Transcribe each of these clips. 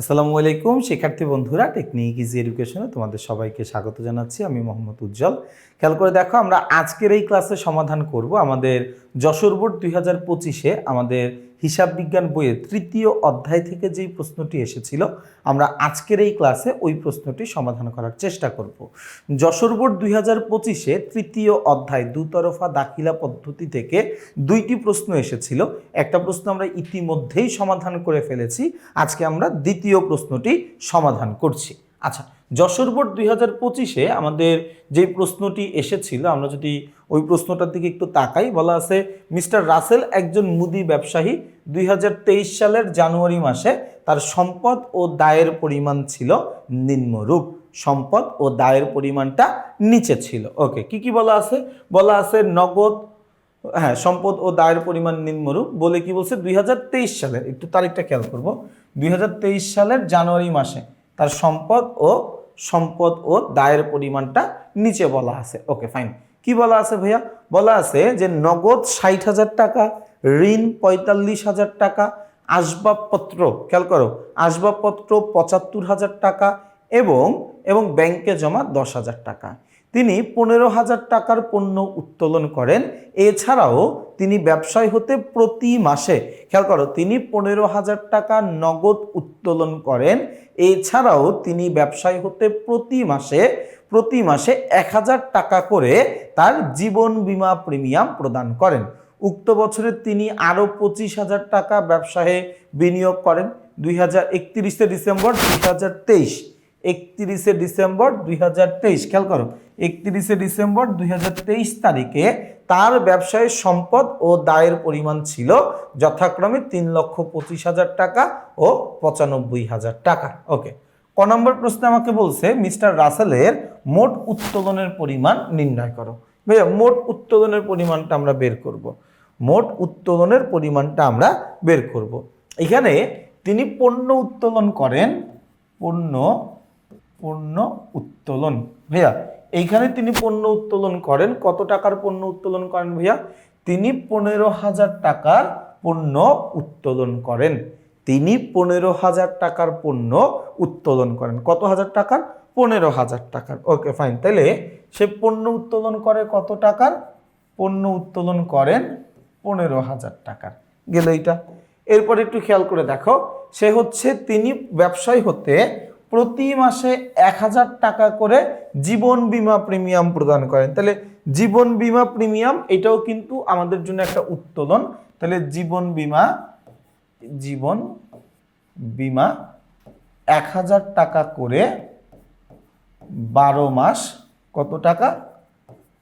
আসসালামু আলাইকুম, শিক্ষার্থী বন্ধুরা টেকনিক ইজি এডুকেশনে তোমাদের সবাইকে স্বাগত জানাচ্ছি। আমি মোহাম্মদ উজ্জ্বল। খেয়াল করে দেখো, আমরা আজকের এই ক্লাসে সমাধান করব আমাদের যশোর বোর্ড দুই আমাদের হিসাব বিজ্ঞান বইয়ের তৃতীয় অধ্যায় থেকে যেই প্রশ্নটি এসেছিল, আমরা আজকের এই ক্লাসে ওই প্রশ্নটি সমাধান করার চেষ্টা করব। যশোর বোর্ড দুই হাজার পঁচিশে তৃতীয় অধ্যায় দুতরফা দাখিলা পদ্ধতি থেকে দুইটি প্রশ্ন এসেছিল। একটা প্রশ্ন আমরা ইতিমধ্যেই সমাধান করে ফেলেছি, আজকে আমরা দ্বিতীয় প্রশ্নটি সমাধান করছি। আচ্ছা যশোর বোর্ড দুই হাজার পঁচিশে আমাদের যে প্রশ্নটি এসেছিল, আমরা যদি ওই প্রশ্নটার দিকে একটু তাকাই। বলা আছে, মিস্টার রাসেল একজন মুদি ব্যবসায়ী। দুই হাজার তেইশ সালের জানুয়ারি মাসে তার সম্পদ ও দায়ের পরিমাণ ছিল নিম্নরূপ। সম্পদ ও দায়ের পরিমাণটা নিচে ছিল। ওকে কি কি বলা আছে? বলা আছে, নগদ হ্যাঁ সম্পদ ও দায়ের পরিমাণ নিম্নরূপ। বলে কি বলছে? দুই হাজার তেইশ সালের একটু তারিখটা খেয়াল করব। দুই হাজার তেইশ সালের জানুয়ারি মাসে তার সম্পদ ও সম্পদ ও দায়ের পরিমাণটা নিচে বলা আছে। ওকে ফাইন কি বলা আছে ভাইয়া? বলা আছে যে নগদ ষাট হাজার টাকা, ঋণ পঁয়তাল্লিশ হাজার টাকা, আসবাবপত্র, খেয়াল করো, আসবাবপত্র পঁচাত্তর হাজার টাকা এবং এবং ব্যাংকে জমা দশ হাজার টাকা। তিনি পনেরো হাজার টাকার পণ্য উত্তোলন করেন। এছাড়াও তিনি ব্যবসায় হতে প্রতি মাসে, খেয়াল করো, তিনি পনেরো হাজার টাকা নগদ উত্তোলন করেন। এছাড়াও তিনি ব্যবসায় হতে প্রতি মাসে প্রতি মাসে এক হাজার টাকা করে তার জীবন বীমা প্রিমিয়াম প্রদান করেন। উক্ত বছরে তিনি আরও পঁচিশ হাজার টাকা ব্যবসায়ে বিনিয়োগ করেন। দুই হাজার একত্রিশে ডিসেম্বর দুই হাজার তেইশ, একত্রিশে ডিসেম্বর দুই হাজার তেইশ, খেয়াল করো একত্রিশে ডিসেম্বর দুই হাজার তেইশ তারিখে তার ব্যবসায় সম্পদ ও দায়ের পরিমাণ ছিল যথাক্রমে তিন লক্ষ পঁচিশ হাজার টাকা ও পঁচানব্বই হাজার টাকা ওকে, ক নম্বর প্রশ্নে আমাকে বলছে, মিস্টার রাসেলের মোট উত্তোলনের পরিমাণ নির্ণয় করো ভাইয়া, মোট উত্তোলনের পরিমাণটা আমরা বের করব। মোট উত্তোলনের পরিমাণটা আমরা বের করব। এখানে তিনি পণ্য উত্তোলন করেন, পণ্য পণ্য উত্তোলন ভাইয়া, এইখানে তিনি পণ্য উত্তোলন করেন। কত টাকার পণ্য উত্তোলন করেন ভাইয়া? তিনি পনেরো হাজার টাকার পণ্য উত্তোলন করেন। তিনি পনেরো হাজার টাকার পণ্য উত্তোলন করেন। কত হাজার টাকার? পনেরো হাজার টাকার। Okay, fine. তাহলে সে পণ্য উত্তোলন করে কত টাকার? পণ্য উত্তোলন করেন পনেরো হাজার টাকার। গেল এইটা। এরপর একটু খেয়াল করে দেখো, সে হচ্ছে, তিনি ব্যবসায়ী হতে প্রতি মাসে এক হাজার টাকা করে জীবন বীমা প্রিমিয়াম প্রদান করেন। তাহলে জীবন বীমা প্রিমিয়াম, এটাও কিন্তু আমাদের জন্য একটা উত্তোলন। তাহলে জীবন বীমা জীবন বীমা এক হাজার টাকা করে বারো মাস কত টাকা?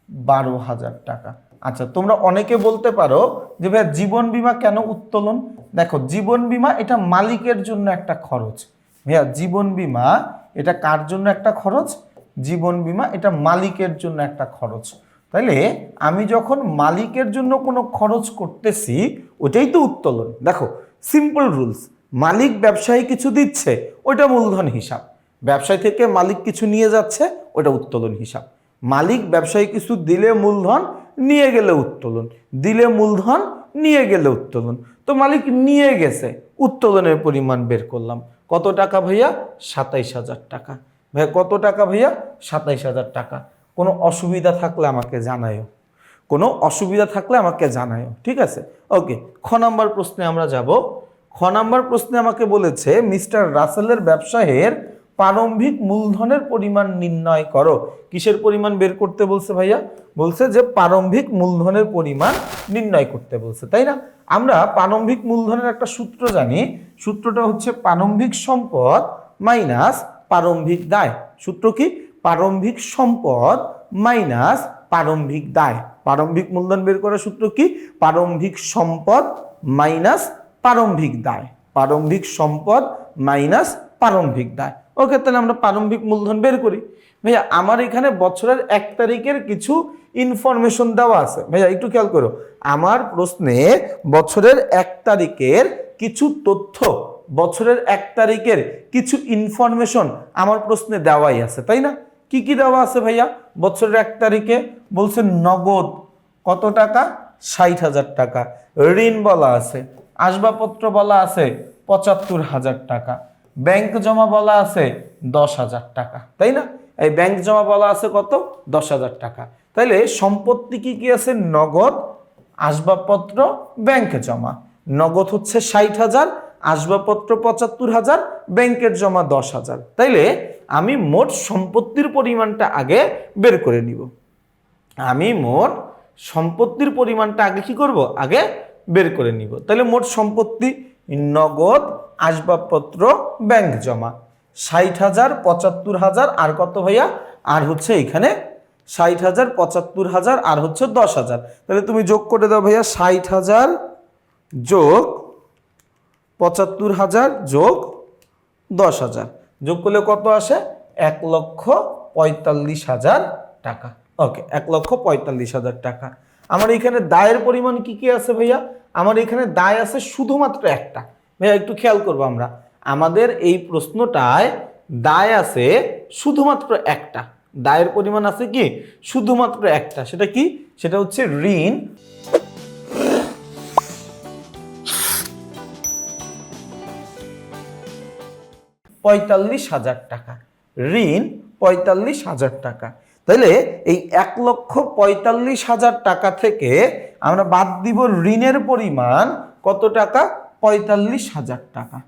বারো হাজার টাকা। আচ্ছা তোমরা অনেকে বলতে পারো যে ভাই জীবন বীমা কেন উত্তোলন? দেখো, জীবন বীমা এটা মালিকের জন্য একটা খরচ। ভাইয়া, জীবন বীমা, এটা কার জন্য একটা খরচ? জীবন বীমা, এটা মালিকের জন্য একটা খরচ। তাইলে আমি যখন মালিকের জন্য কোনো খরচ করতেছি ওটাই তো উত্তোলন। দেখো সিম্পল রুলস মালিক ব্যবসায়ী কিছু দিচ্ছে ওটা মূলধন হিসাব। ব্যবসায়ী থেকে মালিক কিছু নিয়ে যাচ্ছে ওটা উত্তোলন হিসাব। মালিক ব্যবসায়ী কিছু দিলে মূলধন, নিয়ে গেলে উত্তোলন। দিলে মূলধন, নিয়ে গেলে উত্তোলন। তো মালিক নিয়ে গেছে উত্তোলনের পরিমাণ বের করলাম। কত টাকা ভাইয়া? সাতাইশ হাজার টাকা। ভাইয়া, কত টাকা ভাইয়া? সাতাইশ হাজার টাকা। কোনো অসুবিধা থাকলে আমাকে জানায়ও। কোনো অসুবিধা থাকলে আমাকে জানায়ও। ঠিক আছে? ওকে, খ নাম্বার প্রশ্নে আমরা যাব। খ নাম্বার প্রশ্নে আমাকে বলেছে, মিস্টার রাসেলের ব্যবসায়ের প্রারম্ভিক মূলধনের পরিমাণ নির্ণয় করো। কিসের পরিমাণ বের করতে বলছে ভাইয়া? বলছে যে প্রারম্ভিক মূলধনের পরিমাণ নির্ণয় করতে বলছে, তাই না? আমরা প্রারম্ভিক মূলধনের একটা সূত্র জানি, সূত্রটা হচ্ছে প্রারম্ভিক সম্পদ মাইনাস প্রারম্ভিক দায়। সূত্র কি? প্রারম্ভিক সম্পদ মাইনাস প্রারম্ভিক দায়। প্রারম্ভিক মূলধন বের করার সূত্র কি? প্রারম্ভিক সম্পদ মাইনাস প্রারম্ভিক দায়। প্রারম্ভিক সম্পদ মাইনাস প্রারম্ভিক দায়। ওকে তাহলে আমরা প্রারম্ভিক মূলধন বের করি। ভাইয়া, আমার এখানে বছরের এক তারিখের কিছু ইনফরমেশন দেওয়া আছে। ভাইয়া, একটু খেয়াল করো। আমার প্রশ্নে বছরের এক তারিখের কিছু তথ্য, বছরের এক তারিখের কিছু ইনফরমেশন আমার প্রশ্নে দেওয়াই আছে, তাই না? কি কি দেওয়া আছে ভাইয়া? বছরের এক তারিখে বলছে নগদ কত টাকা? ষাট হাজার টাকা। ঋণ বলা আছে, আসবাবপত্র বলা আছে পঁচাত্তর হাজার টাকা। ব্যাংক জমা বলা আছে দশ হাজার টাকা, তাই না? এই ব্যাংক জমা বলা আছে কত? দশ হাজার টাকা। তাইলে সম্পত্তি কি কি আছে? নগদ, আসবাবপত্র, ব্যাংকে জমা। নগদ হচ্ছে ষাট হাজার, আসবাবপত্র পঁচাত্তর হাজার, ব্যাংকের জমা দশ হাজার। তাইলে আমি মোট সম্পত্তির পরিমাণটা আগে বের করে নিব। আমি মোট সম্পত্তির পরিমাণটা আগে কি করব? আগে বের করে নিব। তাহলে মোট সম্পত্তি নগদ আসবাবপত্র ব্যাংক জমা। ষাট হাজার, পঁচাত্তর হাজার, আর কত ভাইয়া? আর হচ্ছে এখানে ষাট হাজার, পঁচাত্তর হাজার, আর হচ্ছে দশ হাজার। তাহলে তুমি যোগ করে দাও ভাইয়া, ষাট হাজার যোগ পঁচাত্তর হাজার যোগ দশ হাজার। যোগ করলে কত আসে? এক লক্ষ পঁয়তাল্লিশ হাজার টাকা। ওকে এক লক্ষ পঁয়তাল্লিশ হাজার টাকা। আমার এখানে দায়ের পরিমাণ কি কি আছে ভাইয়া? আমার এখানে দায় আছে শুধুমাত্র একটা। ভাইয়া, একটু খেয়াল করব আমরা। আমাদের এই প্রশ্নটায় দায় আছে শুধুমাত্র একটা। দায়ের পরিমাণ আছে কি? শুধুমাত্র একটা। সেটা কি? সেটা হচ্ছে ঋণ। পঁয়তাল্লিশ হাজার টাকা। ঋণ পঁয়তাল্লিশ হাজার টাকা। তাহলে এই এক লক্ষ পঁয়তাল্লিশ হাজার টাকা থেকে আমরা বাদ দিব ঋণের পরিমাণ কত টাকা? পঁয়তাল্লিশ হাজার টাকা।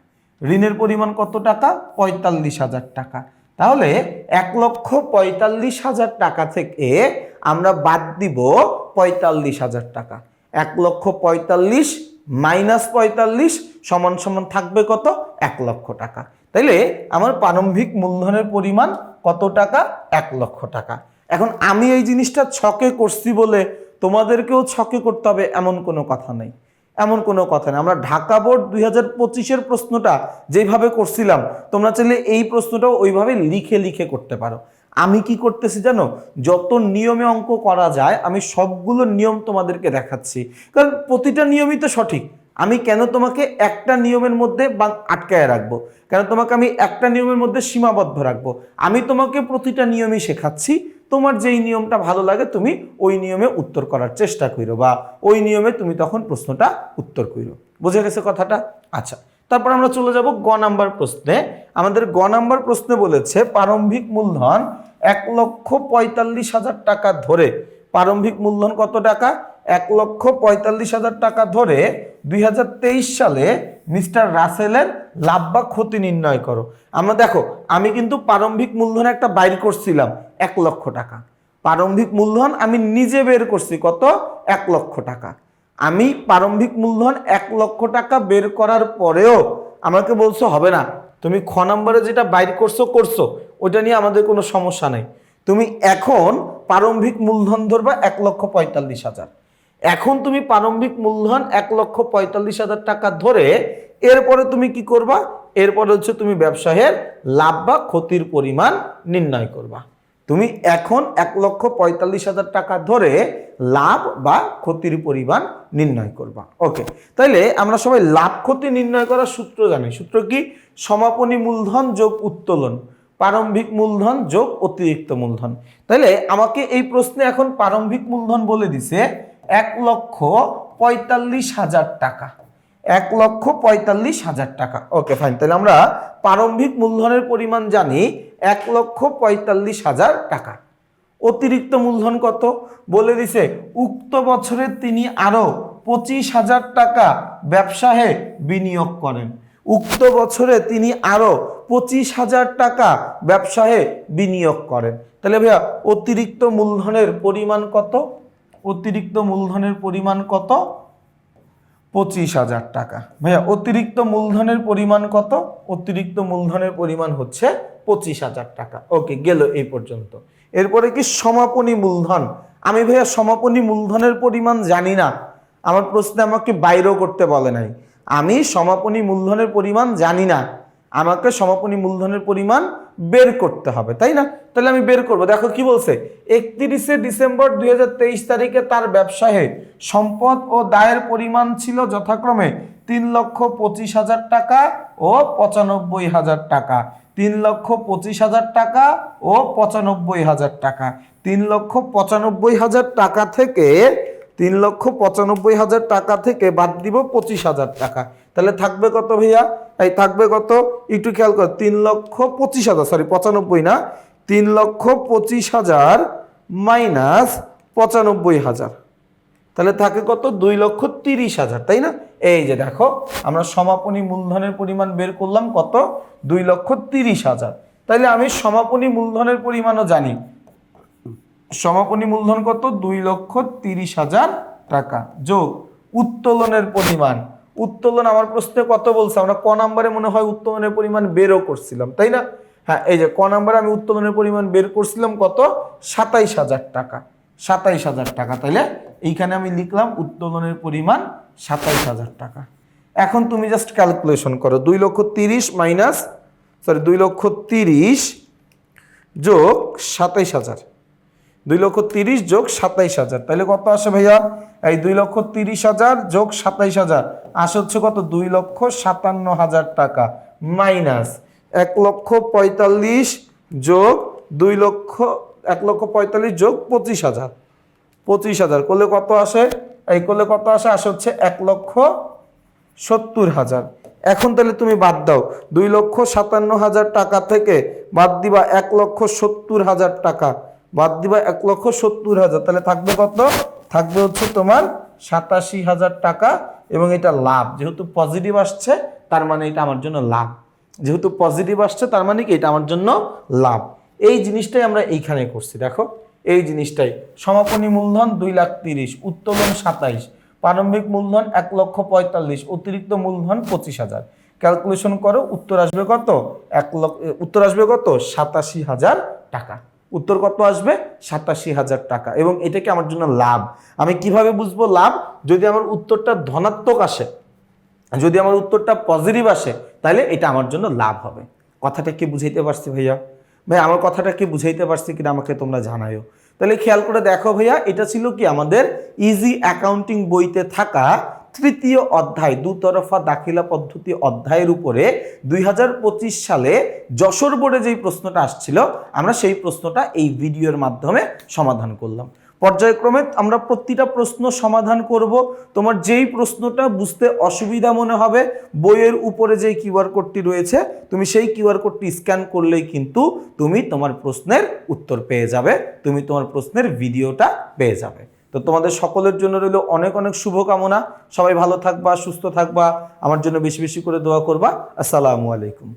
ঋণের পরিমাণ কত টাকা? পঁয়তাল্লিশ হাজার টাকা। তাহলে এক লক্ষ পঁয়তাল্লিশ হাজার টাকা থেকে আমরা বাদ দিব পঁয়তাল্লিশ হাজার টাকা। এক লক্ষ পঁয়তাল্লিশ মাইনাস পঁয়তাল্লিশ সমান সমান থাকবে কত? এক লক্ষ টাকা। তাইলে আমার প্রারম্ভিক মূলধনের পরিমাণ কত টাকা? এক লক্ষ টাকা। এখন আমি এই জিনিসটা ছকে করছি বলে তোমাদেরকেও ছকে করতে হবে, এমন কোনো কথা নেই। এমন কোনো কথা নেই। আমরা ঢাকা বোর্ড দুই হাজার পঁচিশের প্রশ্নটা যেভাবে করছিলাম, তোমরা চাইলে এই প্রশ্নটাও ওইভাবে লিখে লিখে করতে পারো। আমি কি করতেছি জানো? যত নিয়মে অঙ্ক করা যায়, আমি সবগুলো নিয়ম তোমাদেরকে দেখাচ্ছি। কারণ প্রতিটা নিয়মই তো সঠিক। আমি কেন তোমাকে একটা নিয়মের মধ্যে বা আটকায় রাখব? কেন তোমাকে আমি একটা নিয়মের মধ্যে সীমাবদ্ধ রাখব? আমি তোমাকে প্রতিটা নিয়মই শেখাচ্ছি। তোমার যেই নিয়মটা ভালো লাগে তুমি ওই নিয়মে উত্তর করার চেষ্টা করো বা ওই নিয়মে তুমি তখন প্রশ্নটা উত্তর করো বুঝে গেছে কথাটা? আচ্ছা তারপর আমরা চলে যাব গ নাম্বার প্রশ্নে। আমাদের গ নাম্বার প্রশ্নে বলেছে, প্রারম্ভিক মূলধন এক লক্ষ পঁয়তাল্লিশ হাজার টাকা ধরে। প্রারম্ভিক মূলধন কত টাকা? এক লক্ষ পঁয়তাল্লিশ হাজার টাকা ধরে দুই হাজার তেইশ সালে মিস্টার রাসেলের লাভ বা ক্ষতি নির্ণয় করো। আমরা দেখো, আমি কিন্তু প্রারম্ভিক মূলধন একটা বাইর করছিলাম এক লক্ষ টাকা। প্রারম্ভিক মূলধন আমি নিজে বের করছি কত? এক লক্ষ টাকা। আমি প্রারম্ভিক মূলধন এক লক্ষ টাকা বের করার পরেও আমাকে বলছো, হবে না, তুমি খ নম্বরে যেটা বাইর করছ করছ ওটা নিয়ে আমাদের কোনো সমস্যা নেই। তুমি এখন প্রারম্ভিক মূলধন ধরবা এক লক্ষ পঁয়তাল্লিশ হাজার। এখন তুমি প্রারম্ভিক মূলধন এক লক্ষ পঁয়তাল্লিশ হাজার টাকা ধরে এরপরে তুমি কি করবা? এরপরে হচ্ছে তুমি ব্যবসায়ের লাভ বা ক্ষতির পরিমাণ নির্ণয় করবা। তুমি এখন এক লক্ষ পঁয়তাল্লিশ হাজার টাকা ধরে লাভ বা ক্ষতির পরিমাণ নির্ণয় করবা। ওকে তাইলে আমরা সবাই লাভ, ক্ষতি নির্ণয় করার সূত্র জানি। সূত্র কি? সমাপনী মূলধন যোগ উত্তোলন। প্রারম্ভিক মূলধন যোগ অতিরিক্ত মূলধন। তাইলে আমাকে এই প্রশ্নে এখন প্রারম্ভিক মূলধন বলে দিছে এক লক্ষ পঁয়তাল্লিশ হাজার টাকা। এক লক্ষ পঁয়তাল্লিশ হাজার টাকা। ওকে ফাইন তাহলে আমরা প্রারম্ভিক মূলধনের পরিমাণ জানি, এক লক্ষ পঁয়তাল্লিশ হাজার টাকা। অতিরিক্ত মূলধন কত? বলে দিছে, উক্ত বছরে তিনি আরও পঁচিশ হাজার টাকা ব্যবসায়ে বিনিয়োগ করেন। উক্ত বছরে তিনি আরও পঁচিশ হাজার টাকা ব্যবসায়ে বিনিয়োগ করেন। তাহলে ভাইয়া, অতিরিক্ত মূলধনের পরিমাণ কত? অতিরিক্ত মূলধনের পরিমাণ কত? পঁচিশ হাজার টাকা। ভাইয়া, অতিরিক্ত মূলধনের পরিমাণ কত? অতিরিক্ত মূলধনের পরিমাণ হচ্ছে পঁচিশ হাজার টাকা। ওকে, গেল এই পর্যন্ত। এরপরে কি সমাপনী মূলধন? আমি ভাইয়া, সমাপনী মূলধনের পরিমাণ জানি না। আমার প্রশ্নে আমাকে বাইরেও করতে বলে নাই। আমি সমাপনী মূলধনের পরিমাণ জানি না। আমাকে সমাপনী মূলধনের পরিমাণ বের করতে হবে, তাই না? তাহলে আমি বের করব। দেখো কি বলছে, একত্রিশে ডিসেম্বর দু হাজার তেইশ তারিখে তার ব্যবসায়ে সম্পদ ও দায়ের পরিমাণ ছিল যথাক্রমে তিন লক্ষ পঁচিশ হাজার টাকা ও পঁচানব্বই হাজার টাকা। তিন লক্ষ পঁচিশ হাজার টাকা ও পঁচানব্বই হাজার টাকা। তিন লক্ষ পঁচানব্বই হাজার টাকা থেকে তিন লক্ষ পঁচানব্বই হাজার টাকা থেকে বাদ দিব পঁচিশ হাজার টাকা। তাহলে থাকবে কত ভাইয়া? এই থাকবে কত? একটু খেয়াল কর, তিন লক্ষ পঁচিশ হাজার সরি পঁচানব্বই না, তিন লক্ষ পঁচিশ হাজার মাইনাস পঁচানব্বই হাজার। তাহলে থাকে কত? দুই লক্ষ তিরিশ হাজার, তাই না? এই যে দেখো, আমরা সমাপনী মূলধনের পরিমাণ বের করলাম কত? দুই লক্ষ তিরিশ হাজার। তাইলে আমি সমাপনী মূলধনের পরিমাণও জানি। সমাপনী মূলধন কত? দুই লক্ষ তিরিশ হাজার টাকা। যোগ, উত্তোলনের পরিমাণ। উত্তোলন আমার প্রশ্নে কত বলছে আমরা ক নাম্বারে মনে হয় উত্তোলনের পরিমাণ বেরও করছিলাম, তাই না? হ্যাঁ এই যে ক নাম্বারে আমি উত্তোলনের পরিমাণ বের করছিলাম কত? সাতাইশ হাজার টাকা। সাতাইশ হাজার টাকা, তাইলে এইখানে আমি লিখলাম উত্তোলনের পরিমাণ সাতাইশ হাজার টাকা। এখন তুমি জাস্ট ক্যালকুলেশন করো, দুই লক্ষ তিরিশ মাইনাস সরি দুই লক্ষ তিরিশ যোগ সাতাইশ হাজার। দুই লক্ষ তিরিশ যোগ সাতাইশ হাজার। তাহলে কত আসে ভাইয়া? এই দুই লক্ষ তিরিশ হাজার যোগ সাতাইশ হাজার। আসে হচ্ছে কত? দুই লক্ষ সাতান্ন হাজার টাকা। মাইনাস এক লক্ষ পঁয়তাল্লিশ যোগ দুই লক্ষ, এক লক্ষ পঁয়তাল্লিশ যোগ পঁচিশ হাজার। পঁচিশ হাজার। করলে কত আসে? এই করলে কত আসে? আসে হচ্ছে এক লক্ষ সত্তর হাজার। এখন তাহলে তুমি বাদ দাও। দুই লক্ষ সাতান্ন হাজার টাকা থেকে বাদ দিবা এক লক্ষ সত্তর হাজার টাকা। বাদ দিবা এক লক্ষ সত্তর হাজার। তাহলে থাকবে কত? থাকবে হচ্ছে তোমার সাতাশি হাজার টাকা এবং এটা লাভ। যেহেতু পজিটিভ আসছে, তার মানে এটা আমার জন্য লাভ। যেহেতু পজিটিভ আসছে, তার মানে কি? এটা আমার জন্য লাভ। এই জিনিসটাই আমরা এইখানে করছি, দেখো। এই জিনিসটাই। সমাপনী মূলধন দুই লাখ তিরিশ, উত্তোলন সাতাইশ, প্রারম্ভিক মূলধন এক লক্ষ পঁয়তাল্লিশ, অতিরিক্ত মূলধন পঁচিশ হাজার। ক্যালকুলেশন করো, উত্তর আসবে কত? এক লক্ষ উত্তর আসবে কত? সাতাশি হাজার টাকা। উত্তর কত আসবে? সাতাশি হাজার টাকা। এবং এটা কি আমার জন্য লাভ। আমি কীভাবে বুঝব লাভ? যদি আমার উত্তরটা ধনাত্মক আসে, যদি আমার উত্তরটা পজিটিভ আসে, তাহলে এটা আমার জন্য লাভ হবে। কথাটা কি বুঝাইতে পারছি ভাইয়া? ভাই, আমার কথাটা কি বুঝাইতে পারছি কিনা আমাকে তোমরা জানায়ও তাহলে খেয়াল করে দেখো ভাইয়া, এটা ছিল কি আমাদের ইজি অ্যাকাউন্টিং বইতে থাকা তৃতীয় অধ্যায়, দুতরফা দাখিলা পদ্ধতি অধ্যায়ের উপরে দুই হাজার পঁচিশ সালে যশোর বোর্ডে যেই প্রশ্নটা আসছিল, আমরা সেই প্রশ্নটা এই ভিডিওর মাধ্যমে সমাধান করলাম। পর্যায়ক্রমে আমরা প্রতিটা প্রশ্ন সমাধান করব। তোমার যেই প্রশ্নটা বুঝতে অসুবিধা মনে হবে, বইয়ের উপরে যেই কিউআর কোডটি রয়েছে, তুমি সেই কিউআর কোডটি স্ক্যান করলেই কিন্তু তুমি তোমার প্রশ্নের উত্তর পেয়ে যাবে, তুমি তোমার প্রশ্নের ভিডিওটা পেয়ে যাবে। তো তোমাদের সকলের জন্য রইল অনেক অনেক শুভকামনা। সবাই ভালো থাকবা, সুস্থ থাকবা। আমার জন্য বেশি বেশি করে দোয়া করবা। আসসালামু আলাইকুম।